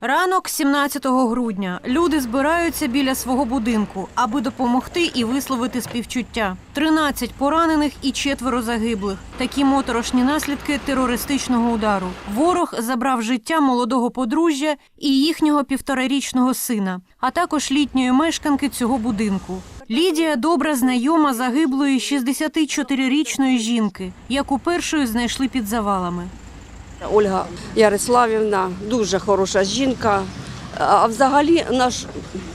Ранок 17 грудня. Люди збираються біля свого будинку, аби допомогти і висловити співчуття. 13 поранених і четверо загиблих. Такі моторошні наслідки терористичного удару. Ворог забрав життя молодого подружжя і їхнього півторарічного сина, а також літньої мешканки цього будинку. Лідія добра знайома загиблої 64-річної жінки, яку першою знайшли під завалами. Ольга Яриславівна дуже хороша жінка. А взагалі наш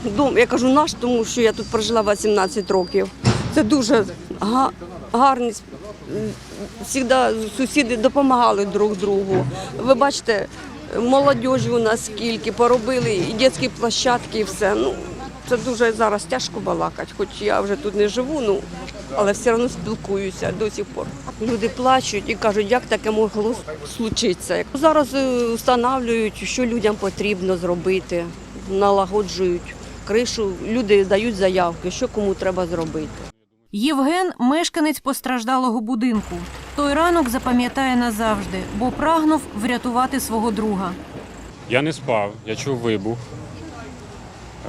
дом, я кажу наш, тому що я тут прожила 18 років. Це дуже га- гарний. Завжди сусіди допомагали друг другу. Ви бачите, молодіжі у нас скільки поробили, і дитячі площадки, і все. Ну, це дуже зараз тяжко балакати, хоч я вже тут не живу, ну, але все одно спілкуюся до сих пор. Люди плачуть і кажуть, як таке могло случитися. Зараз е, встановлюють, що людям потрібно зробити, налагоджують кришу, люди дають заявки, що кому треба зробити. Євген мешканець постраждалого будинку. Той ранок запам'ятає назавжди, бо прагнув врятувати свого друга. Я не спав, я чув вибух.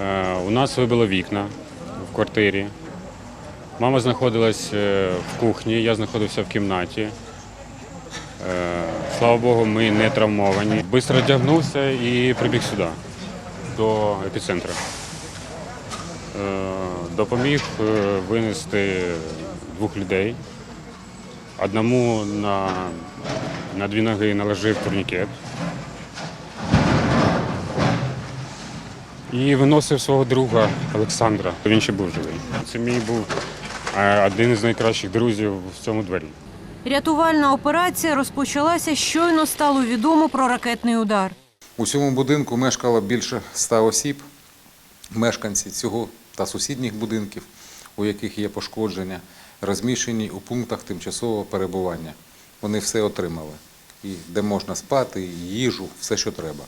Е, у нас вибило вікна в квартирі. Мама знаходилась е, в кухні, я знаходився в кімнаті. Е, слава Богу, ми не травмовані. Бистро одягнувся і прибіг сюди, до епіцентру. Е, допоміг винести двох людей. Одному на, на дві ноги наложив турнікет. І виносив свого друга Олександра. Він ще був живий. Це мій був один із найкращих друзів в цьому дворі. Рятувальна операція розпочалася щойно стало відомо про ракетний удар. У цьому будинку мешкало більше ста осіб, мешканці цього та сусідніх будинків, у яких є пошкодження, розміщені у пунктах тимчасового перебування. Вони все отримали. І де можна спати, і їжу, все, що треба.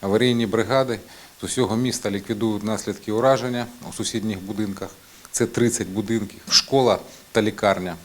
Аварійні бригади з усього міста ліквідують наслідки ураження у сусідніх будинках. Це 30 будинків, школа та лікарня.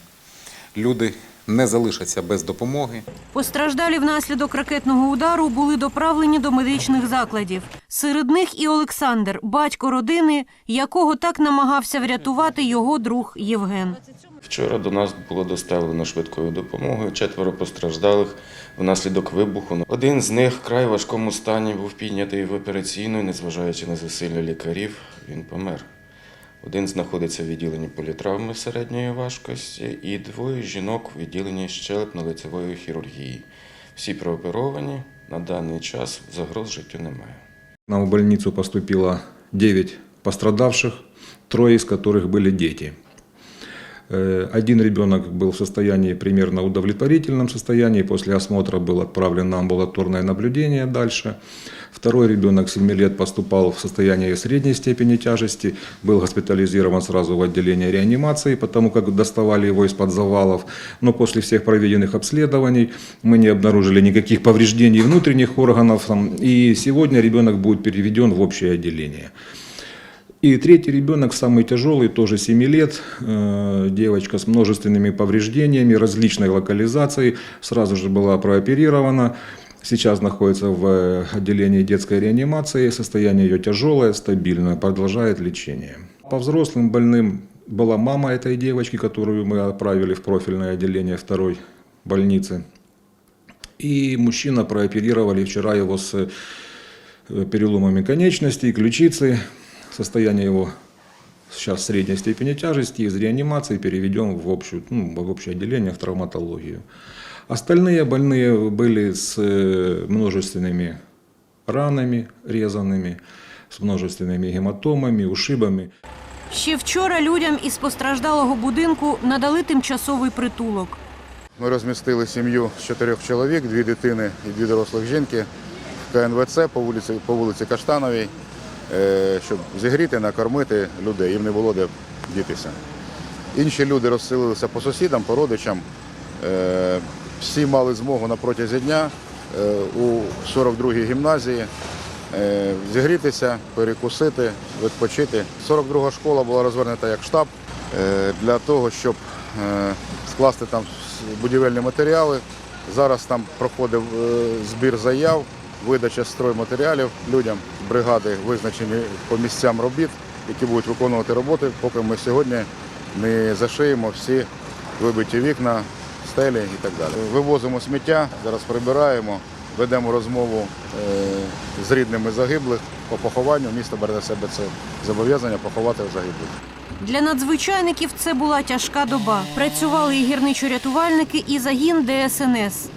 Люди не залишаться без допомоги. Постраждалі внаслідок ракетного удару були доправлені до медичних закладів. Серед них і Олександр, батько родини, якого так намагався врятувати його друг Євген. Вчора до нас було доставлено швидкою допомогою четверо постраждалих внаслідок вибуху. Один з них в край важкому стані був піднятий в операційну, незважаючи на зусилля лікарів, він помер. Один знаходиться в відділенні політравми середньої важкості, і двоє жінок в відділенні щелепно-лицевої хірургії. Всі прооперовані, на даний час загроз життю немає. К нам в больницу поступило 9 пострадавших, трое из которых были дети. Э, Один ребенок был в состоянии примерно удовлетворительном состоянии, после осмотра был отправлен на амбулаторное наблюдение дальше. Второй ребенок 7 лет поступал в состоянии средней степени тяжести, был госпитализирован сразу в отделение реанимации, потому как доставали его из-под завалов. Но после всех проведенных обследований мы не обнаружили никаких повреждений внутренних органов. И сегодня ребенок будет переведен в общее отделение. И третий ребенок, самый тяжелый, тоже 7 лет, э, девочка с множественными повреждениями различной локализации, сразу же была прооперирована. Сейчас находится в отделении детской реанимации, состояние ее тяжелое, стабильное, продолжает лечение. По взрослым больным была мама этой девочки, которую мы отправили в профильное отделение второй больницы. И мужчина прооперировали вчера его с э, переломами конечностей, ключицы. Состояние его сейчас средней степени тяжести. Из реанимации переведем в, общую, ну, в общее отделение, в травматологию. Остальные больные были с э, множественными ранами резанными, с множественными гематомами, ушибами. Ще вчора людям із постраждалого будинку надали тимчасовий притулок. Ми розмістили сім'ю з чотирьох чоловік, дві дитини і дві дорослих жінки в КНВЦ по вулиці, по вулиці Каштановій, е, щоб зігріти, накормити людей. Їм не було де дітися. Інші люди розселилися по сусідам, по родичам. всі мали змогу на протязі дня е, у 42-й гімназії е, зігрітися, перекусити, відпочити. 42-га школа була розвернута як штаб е, для того, щоб скласти там будівельні матеріали. Зараз там проходив збір заяв видача стройматеріалів людям. Бригади визначені по місцям робіт, які будуть виконувати роботи, поки ми сьогодні не зашиємо всі вибиті вікна, стелі і так далі. Вивозимо сміття, зараз прибираємо, ведемо розмову е, з рідними загиблих по похованню. Місто бере на себе це зобов'язання поховати загиблих. Для надзвичайників це була тяжка доба. Працювали і гірничо-рятувальники, і загін ДСНС.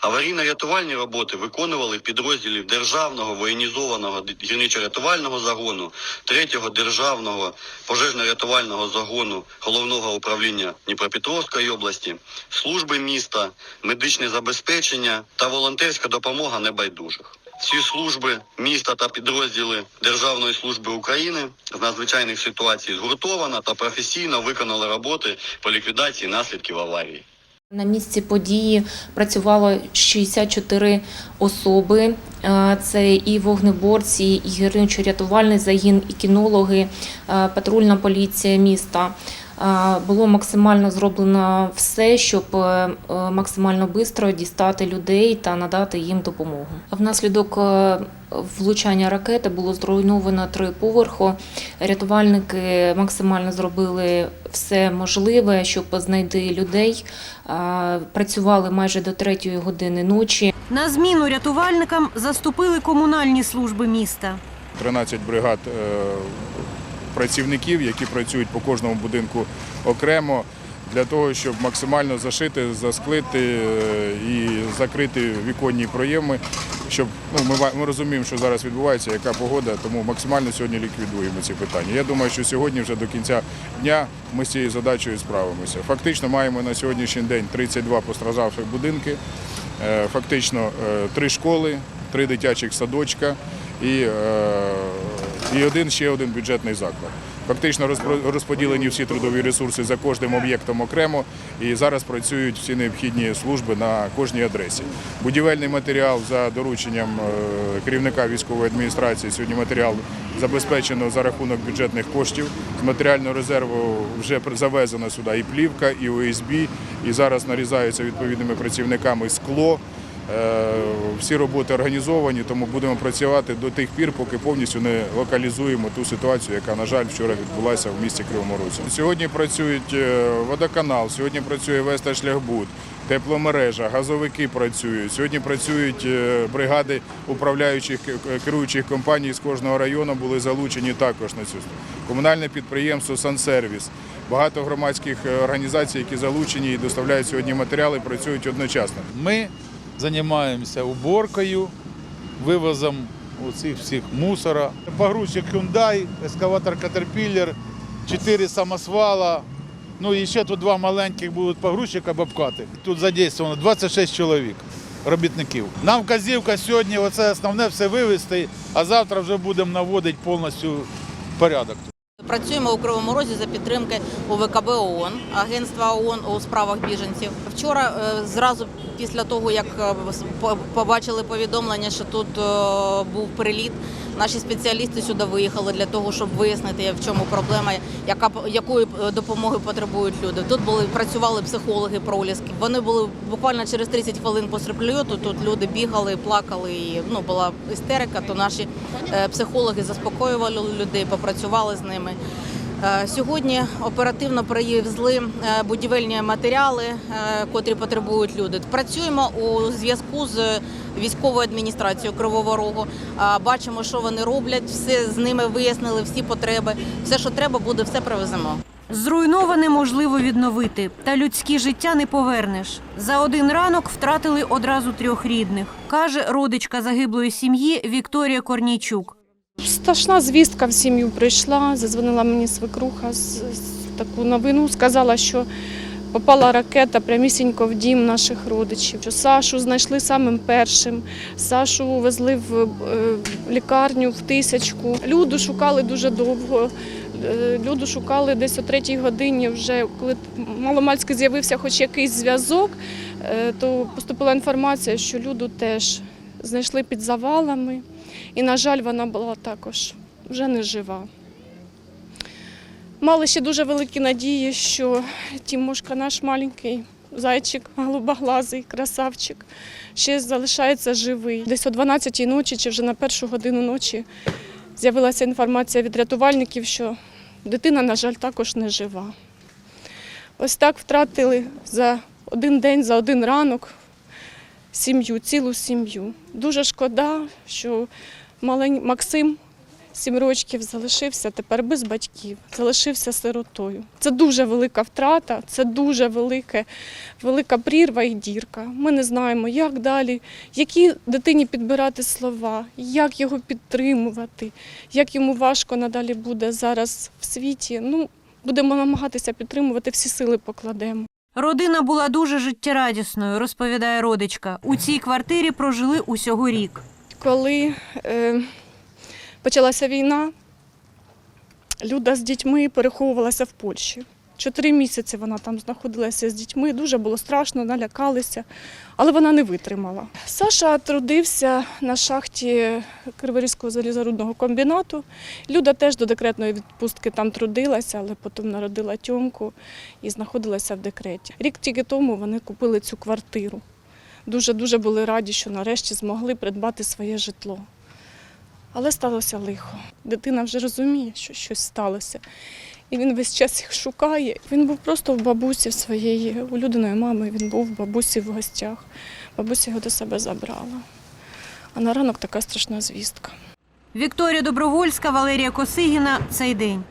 Аварійно-рятувальні роботи виконували підрозділів Державного воєнізованого гірничо-рятувального загону, 3-го державного пожежно-рятувального загону Головного управління Дніпропетровської області, служби міста, медичне забезпечення та волонтерська допомога небайдужих. Всі служби міста та підрозділи Державної служби України з надзвичайних ситуацій згуртовано та професійно виконали роботи по ліквідації наслідків аварії. На місці події працювало 64 особи. Е, Це і вогнеборці, і гірничо-рятувальний загін, і кінологи, е, патрульна поліція міста. Було максимально зроблено все, щоб е, е, максимально швидко дістати людей та надати їм допомогу. Внаслідок е, влучання ракети було зруйновано три поверхи. Рятувальники максимально зробили все можливе, щоб знайти людей. Працювали майже до третьої години ночі. На зміну рятувальникам заступили комунальні служби міста. 13 бригад працівників, які працюють по кожному будинку окремо, для того, щоб максимально зашити, засклити е, і закрити віконні проєми. Щоб ну, ми, ми розуміємо, що зараз відбувається, яка погода, тому максимально сьогодні ліквідуємо ці питання. Я думаю, що сьогодні вже до кінця дня ми з цією задачею справимося. Фактично маємо на сьогоднішній день 32 постраждавших будинки, е, фактично е, три школи, три дитячих садочка і, і один ще один бюджетний заклад. Фактично розподілені всі трудові ресурси за кожним об'єктом окремо, і зараз працюють всі необхідні служби на кожній адресі. Будівельний матеріал за дорученням е, керівника військової адміністрації. Сьогодні матеріал забезпечено за рахунок бюджетних коштів. З матеріального резерву вже завезено сюди і плівка, і ОСБ, і зараз нарізаються відповідними працівниками скло. Е, Всі роботи організовані, тому будемо працювати до тих пір, поки повністю не локалізуємо ту ситуацію, яка, на жаль, вчора відбулася в місті Кривому Розі. Сьогодні працюють е, водоканал, сьогодні працює Веста Шляхбуд, тепломережа, газовики працюють. Сьогодні працюють е, бригади управляючих керуючих компаній з кожного району були залучені також на цю комунальне підприємство Сансервіс. Багато громадських організацій, які залучені і доставляють сьогодні матеріали, працюють одночасно. Ми займаємося уборкою, вивозом усіх всіх мусора. Погрузчик Hyundai, ескаватор Caterpillar, 4 самосвала. Ну і ще тут два маленьких будуть погрузчика бобкати. Тут задействовано 26 чоловік, робітників. Нам вказівка сьогодні оце основне все вивезти, а завтра вже будемо наводити повністю порядок. Працюємо у Кривому Розі за підтримки УВКБ ООН, Агентства ООН у справах біженців. Вчора, е, зразу після того, як е, побачили повідомлення, що тут е, був приліт, наші спеціалісти сюди виїхали для того, щоб вияснити, в чому проблема, яка якої е, допомоги потребують люди. Тут були працювали психологи проліски. Вони були буквально через 30 хвилин після прильоту. Тут люди бігали, плакали. І, ну була істерика. То наші е, психологи заспокоювали людей, попрацювали з ними. Е, Сьогодні оперативно привезли е, будівельні матеріали, е, котрі потребують люди. Працюємо у зв'язку з військовою адміністрацією Кривого Рогу. Бачимо, що вони роблять. Все з ними вияснили, всі потреби. Все, що треба, буде, все привеземо. Зруйноване можливо відновити, та людські життя не повернеш. За один ранок втратили одразу трьох рідних, каже родичка загиблої сім'ї Вікторія Корнійчук. Страшна звістка в сім'ю прийшла, зазвонила мені свекруха з, таку новину, сказала, що попала ракета прямісінько в дім наших родичів. Що Сашу знайшли самим першим. Сашу везли в е, лікарню в тисячку. Люду шукали дуже довго. Е, Люду шукали десь о третій годині, вже коли маломальськи з'явився хоч якийсь зв'язок, е, то поступила інформація, що люду теж знайшли під завалами. І, на жаль, вона була також вже не жива. Мали ще дуже великі надії, що Тімошка наш маленький зайчик голубоглазий, красавчик, ще залишається живий. Десь о 12-й ночі чи вже на першу годину ночі з'явилася інформація від рятувальників, що дитина, на жаль, також не жива. Ось так втратили за один день, за один ранок сім'ю, цілу сім'ю. Дуже шкода, що малень... Максим сім років залишився тепер без батьків, залишився сиротою. Це дуже велика втрата, це дуже велике, велика прірва і дірка. Ми не знаємо, як далі, які дитині підбирати слова, як його підтримувати, як йому важко надалі буде зараз в світі. Ну, будемо намагатися підтримувати, всі сили покладемо. Родина була дуже життєрадісною, розповідає родичка. У цій квартирі прожили усього рік. Коли е, почалася війна, Люда з дітьми переховувалася в Польщі. Чотири місяці вона там знаходилася з дітьми, дуже було страшно, налякалися, але вона не витримала. Саша трудився на шахті Криворізького залізорудного комбінату. Люда теж до декретної відпустки там трудилася, але потім народила тьомку і знаходилася в декреті. Рік тільки тому вони купили цю квартиру. Дуже-дуже були раді, що нарешті змогли придбати своє житло. Але сталося лихо. Дитина вже розуміє, що щось сталося. І він весь час їх шукає. Він був просто в бабусі своєї улюбленої мами, він був в бабусі в гостях. Бабуся його до себе забрала. А на ранок така страшна звістка. Вікторія Добровольська, Валерія Косигіна. Цей день.